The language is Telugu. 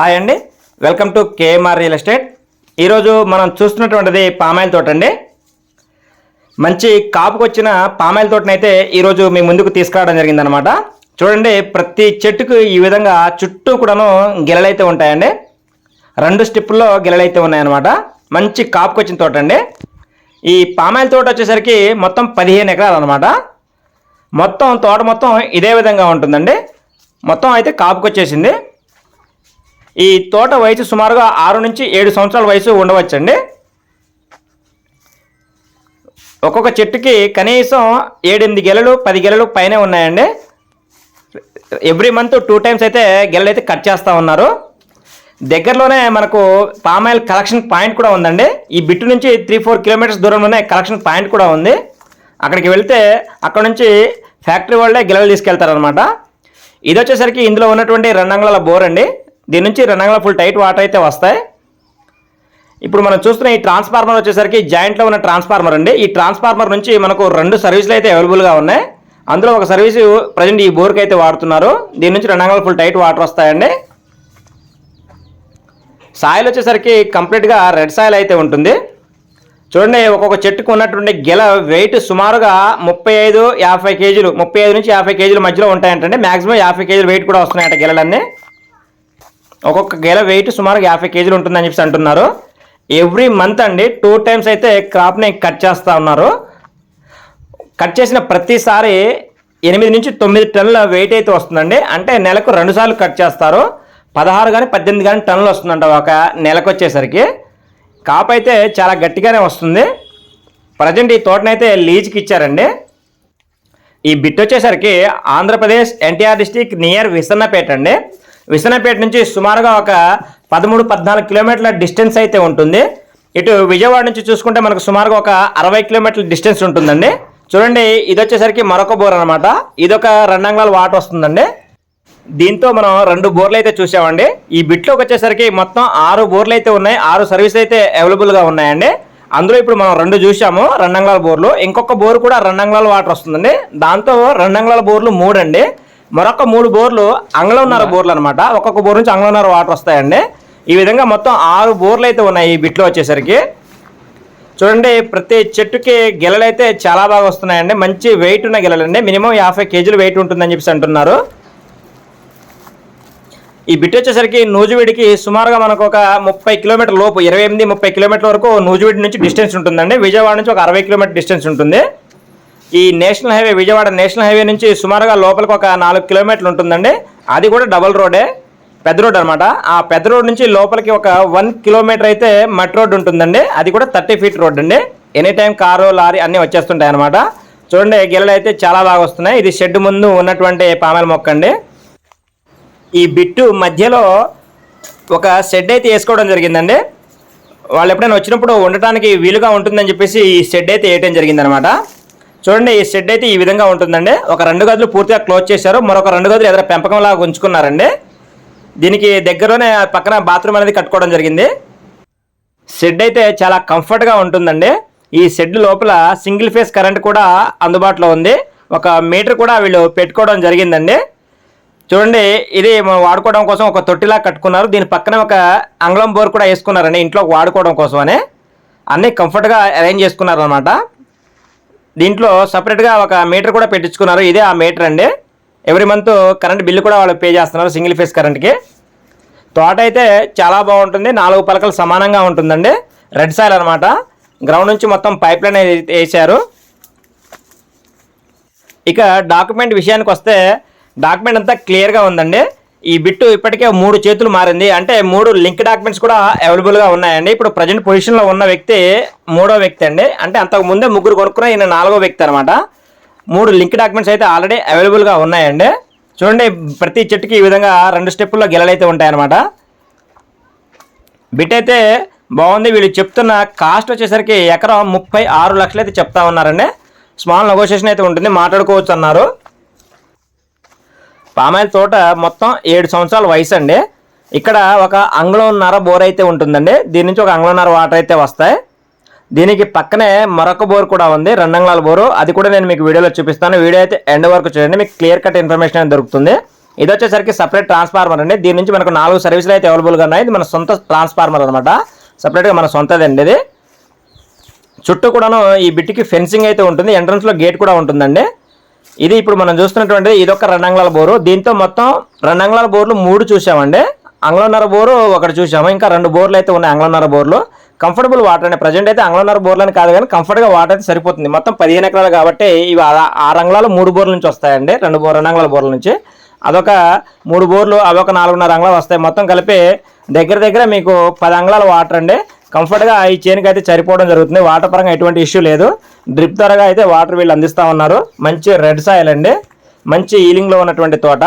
హాయ్ అండి. Welcome to KMR real estate. ఈరోజు మనం చూస్తున్నటువంటిది పామాయిల్ తోట అండి. మంచి కాపుకొచ్చిన పామాయిల్ తోటనైతే ఈరోజు మీ ముందుకు తీసుకురావడం జరిగిందనమాట చూడండి ప్రతి చెట్టుకు ఈ విధంగా చుట్టూ కూడాను గిలలైతే ఉంటాయండి. రెండు స్టిప్పుల్లో గిలలైతే ఉన్నాయన్నమాట. మంచి కాపుకొచ్చిన తోట అండి. ఈ పామాయిల్ తోట వచ్చేసరికి మొత్తం పదిహేను ఎకరాలు అనమాట మొత్తం తోట మొత్తం ఇదే విధంగా ఉంటుందండి. మొత్తం అయితే కాపుకొచ్చేసింది. ఈ తోట వయసు సుమారుగా ఆరు నుంచి ఏడు సంవత్సరాల వయసు ఉండవచ్చండి. ఒక్కొక్క చెట్టుకి కనీసం ఏడెనిమిది గెలలు పది గెలలు పైనే ఉన్నాయండి. ఎవ్రీ మంత్ టూ టైమ్స్ అయితే గెలలు అయితే కట్ చేస్తూ ఉన్నారు. దగ్గరలోనే మనకు పామాయిల్ కలెక్షన్ పాయింట్ కూడా ఉందండి. ఈ బిట్టు నుంచి త్రీ ఫోర్ కిలోమీటర్స్ దూరంలోనే కలెక్షన్ పాయింట్ కూడా ఉంది. అక్కడికి వెళ్తే అక్కడ నుంచి ఫ్యాక్టరీ వాళ్ళే గెలలు తీసుకెళ్తారనమాట ఇది వచ్చేసరికి ఇందులో ఉన్నటువంటి రెండంగుళాల బోర్ అండి. దీని నుంచి రెండంగుళాల ఫుల్ టైట్ వాటర్ అయితే వస్తాయి. ఇప్పుడు మనం చూస్తున్న ఈ ట్రాన్స్ఫార్మర్ వచ్చేసరికి జాయింట్లో ఉన్న ట్రాన్స్ఫార్మర్ అండి. ఈ ట్రాన్స్ఫార్మర్ నుంచి మనకు రెండు సర్వీసులు అయితే అవైలబుల్గా ఉన్నాయి. అందులో ఒక సర్వీసు ప్రజెంట్ ఈ బోర్కి అయితే వాడుతున్నారు. దీని నుంచి రెండంగుళాల ఫుల్ టైట్ వాటర్ వస్తాయండి. సాయిల్ వచ్చేసరికి కంప్లీట్గా రెడ్ సాయిల్ అయితే ఉంటుంది. చూడండి ఒక్కొక్క చెట్టుకు ఉన్నటువంటి గెల వెయిట్ సుమారుగా ముప్పై ఐదు యాభై కేజీలు ముప్పై ఐదు నుంచి యాభై కేజీల మధ్యలో ఉంటాయంటండి. మ్యాక్సిమం యాభై కేజీలు వెయిట్ కూడా వస్తున్నాయంట గెలలన్నీ. ఒక్కొక్క గేల వెయిట్ సుమారుగా యాభై కేజీలు ఉంటుందని చెప్పేసి అంటున్నారు. ఎవ్రీ మంత్ అండి టూ టైమ్స్ అయితే క్రాప్ని కట్ చేస్తూ ఉన్నారు. కట్ చేసిన ప్రతిసారి ఎనిమిది నుంచి తొమ్మిది టన్నుల వెయిట్ అయితే వస్తుందండి. అంటే నెలకు రెండు సార్లు కట్ చేస్తారు. పదహారు కానీ పద్దెనిమిది కానీ టన్నులు వస్తుందంట ఒక నెలకు వచ్చేసరికి. కాపు అయితే చాలా గట్టిగానే వస్తుంది. ప్రజెంట్ ఈ తోటనైతే లీజ్కి ఇచ్చారండి. ఈ బిట్ వచ్చేసరికి ఆంధ్రప్రదేశ్ ఎన్టీఆర్ డిస్టిక్ నియర్ విసన్నపేట అండి. విసన్నపేట నుంచి సుమారుగా ఒక పదమూడు పద్నాలుగు కిలోమీటర్ల డిస్టెన్స్ అయితే ఉంటుంది. ఇటు విజయవాడ నుంచి చూసుకుంటే మనకు సుమారుగా ఒక అరవై కిలోమీటర్ల డిస్టెన్స్ ఉంటుందండి. చూడండి ఇది వచ్చేసరికి మరొక బోర్ అనమాట ఇదొక రెండంగుళాల వాటర్ వస్తుందండి. దీంతో మనం రెండు బోర్లు అయితే చూసామండి. ఈ బిట్లోకి వచ్చేసరికి మొత్తం ఆరు బోర్లు అయితే ఉన్నాయి. ఆరు సర్వీస్ అయితే అవైలబుల్గా ఉన్నాయండి. అందులో ఇప్పుడు మనం రెండు చూసాము రెండంగుళాల బోర్లు. ఇంకొక బోర్ కూడా రెండంగుళాల వాటర్ వస్తుందండి. దాంతో రెండంగుళాల బోర్లు మూడు అండి మరొక మూడు బోర్లు అంగళన్నర బోర్లు అనమాట ఒక్కొక్క బోర్ నుంచి అంగళన్నర వాటర్ వస్తాయండి. ఈ విధంగా మొత్తం ఆరు బోర్లు అయితే ఉన్నాయి ఈ బిట్లో వచ్చేసరికి. చూడండి ప్రతి చెట్టుకి గెలలు అయితే చాలా బాగా వస్తున్నాయండి. మంచి వెయిట్ ఉన్న గెలలండి. మినిమం యాభై కేజీలు వెయిట్ ఉంటుందని చెప్పేసి అంటున్నారు. ఈ బిట్ వచ్చేసరికి నూజివీడికి సుమారుగా మనకు ఒక ముప్పై కిలోమీటర్ లోపు ఇరవై ఎనిమిది ముప్పై కిలోమీటర్ల వరకు నూజివీడి నుంచి డిస్టెన్స్ ఉంటుందండి. విజయవాడ నుంచి ఒక అరవై కిలోమీటర్ డిస్టెన్స్ ఉంటుంది. ఈ national highway Vijayawada national highway నుంచి సుమారుగా లోపలికి ఒక నాలుగు కిలోమీటర్లు ఉంటుందండి. అది కూడా డబల్ రోడే పెద్ద రోడ్ అనమాట ఆ పెద్ద రోడ్ నుంచి లోపలికి ఒక వన్ కిలోమీటర్ అయితే మట్ రోడ్ ఉంటుందండి. అది కూడా థర్టీ ఫీట్ రోడ్ అండి. ఎనీ టైం కారు లారీ అన్నీ వచ్చేస్తుంటాయి అనమాట చూడండి గిల్లలు అయితే చాలా బాగా వస్తున్నాయి. ఇది షెడ్ ముందు ఉన్నటువంటి పామెల మొక్క అండి. ఈ బిట్టు మధ్యలో ఒక షెడ్ అయితే వేసుకోవడం జరిగిందండి. వాళ్ళు ఎప్పుడైనా వచ్చినప్పుడు ఉండటానికి వీలుగా ఉంటుందని చెప్పేసి ఈ షెడ్ అయితే వేయటం జరిగిందనమాట చూడండి ఈ షెడ్ అయితే ఈ విధంగా ఉంటుందండి. ఒక రెండు గదులు పూర్తిగా క్లోజ్ చేశారు. మరొక రెండు గదులు ఎదురు పెంపకంలాగా ఉంచుకున్నారండి. దీనికి దగ్గరలోనే పక్కన బాత్రూమ్ అనేది కట్టుకోవడం జరిగింది. షెడ్ అయితే చాలా కంఫర్ట్గా ఉంటుందండి. ఈ షెడ్ లోపల సింగిల్ ఫేస్ కరెంట్ కూడా అందుబాటులో ఉంది. ఒక మీటర్ కూడా వీళ్ళు పెట్టుకోవడం జరిగిందండి. చూడండి ఇది వాడుకోవడం కోసం ఒక తొట్టిలా కట్టుకున్నారు. దీని పక్కన ఒక అంగ్లం బోర్ కూడా వేసుకున్నారండి. ఇంట్లో వాడుకోవడం కోసమని. అన్నీ కంఫర్ట్గా అరేంజ్ చేసుకున్నారు అనమాట దీంట్లో సపరేట్గా ఒక మీటర్ కూడా పెట్టించుకున్నారు. ఇదే ఆ మీటర్ అండి. ఎవ్రీ మంత్ కరెంట్ బిల్లు కూడా వాళ్ళు పే చేస్తున్నారు సింగిల్ ఫేస్ కరెంట్కి తోట అయితే చాలా బాగుంటుంది. నాలుగు పలకలు సమానంగా ఉంటుందండి. రెడ్ సాయిల్ అనమాట గ్రౌండ్ నుంచి మొత్తం పైప్ లైన్ వేసారు ఇక డాక్యుమెంట్ విషయానికి వస్తే డాక్యుమెంట్ అంతా క్లియర్గా ఉందండి. ఈ బిట్టు ఇప్పటికే మూడు చేతులు మారింది. అంటే మూడు లింక్ డాక్యుమెంట్స్ కూడా అవైలబుల్గా ఉన్నాయండి. ఇప్పుడు ప్రజెంట్ పొజిషన్లో ఉన్న వ్యక్తి మూడో వ్యక్తి అండి. అంటే అంతకు ముందే ముగ్గురు కొనుక్కున్న ఈయన నాలుగో వ్యక్తి అనమాట మూడు లింక్ డాక్యుమెంట్స్ అయితే ఆల్రెడీ అవైలబుల్గా ఉన్నాయండి. చూడండి ప్రతి చెట్టుకి ఈ విధంగా రెండు స్టెప్పుల్లో గెలలైతే ఉంటాయన్నమాట. బిట్ అయితే బాగుంది. వీళ్ళు చెప్తున్న కాస్ట్ వచ్చేసరికి ఎకరం ముప్పై ఆరు లక్షలు అయితే చెప్తా ఉన్నారండి. స్మాల్ నెగోషియేషన్ అయితే ఉంటుంది. మాట్లాడుకోవచ్చు అన్నారు. పామాయిల్ తోట మొత్తం ఏడు సంవత్సరాల వయసు అండి ఇక్కడ ఒక అంగుళంన్నర బోర్ అయితే ఉంటుందండి. దీని నుంచి ఒక అంగుళంన్నర వాటర్ అయితే వస్తాయి. దీనికి పక్కనే మరొక బోర్ కూడా ఉంది రెండంగుళాల బోరు. అది కూడా నేను మీకు వీడియోలో చూపిస్తాను. వీడియో అయితే ఎండ్ వరకు చూడండి మీకు క్లియర్ కట్ ఇన్ఫర్మేషన్ అనేది దొరుకుతుంది. ఇది వచ్చేసరికి సపరేట్ ట్రాన్స్ఫార్మర్ అండి. దీని నుంచి మనకు నాలుగు సర్వీసులు అయితే అవైలబుల్గా ఉన్నాయి. ఇది మన సొంత ట్రాన్స్ఫార్మర్ అనమాట సపరేట్గా మన సొంతది అండి ఇది. చుట్టూ కూడాను ఈ బిట్టికి ఫెన్సింగ్ అయితే ఉంటుంది. ఎంట్రన్స్లో గేట్ కూడా ఉంటుందండి. ఇది ఇప్పుడు మనం చూస్తున్నటువంటి ఇదొక రెండు అంగుళాల బోరు. దీంతో మొత్తం రెండు అంగుళాల బోర్లు మూడు చూసామండి అంగుళన్నర బోరు ఒకటి చూసాము ఇంకా రెండు బోర్లు అయితే ఉన్నాయి అంగుళన్నర బోర్లు. కంఫర్టబుల్ వాటర్ అండి. ప్రజెంట్ అయితే అంగుళన్నర బోర్లు అని కాదు కానీ కంఫర్ట్గా వాటర్ అయితే సరిపోతుంది. మొత్తం పదిహేను ఎకరాలు కాబట్టి ఇవి ఆ- ఆరు అంగుళాలు మూడు బోర్ల నుంచి వస్తాయండి. రెండు బోర్ రెండు అంగుళాల బోర్ల నుంచి. అదొక మూడు బోర్లు అదొక నాలుగున్నర అంగుళాలు వస్తాయి. మొత్తం కలిపి దగ్గర దగ్గర మీకు పది అంగుళాల వాటర్ అండి. కంఫర్ట్గా ఈ చైన్కి అయితే సరిపోవడం జరుగుతుంది. వాటర్ పరంగా ఎటువంటి ఇష్యూ లేదు. డ్రిప్ ద్వారా అయితే వాటర్ వీళ్ళు అందిస్తూ ఉన్నారు. మంచి రెడ్ సాయిల్ అండి. మంచి ఈలింగ్లో ఉన్నటువంటి తోట.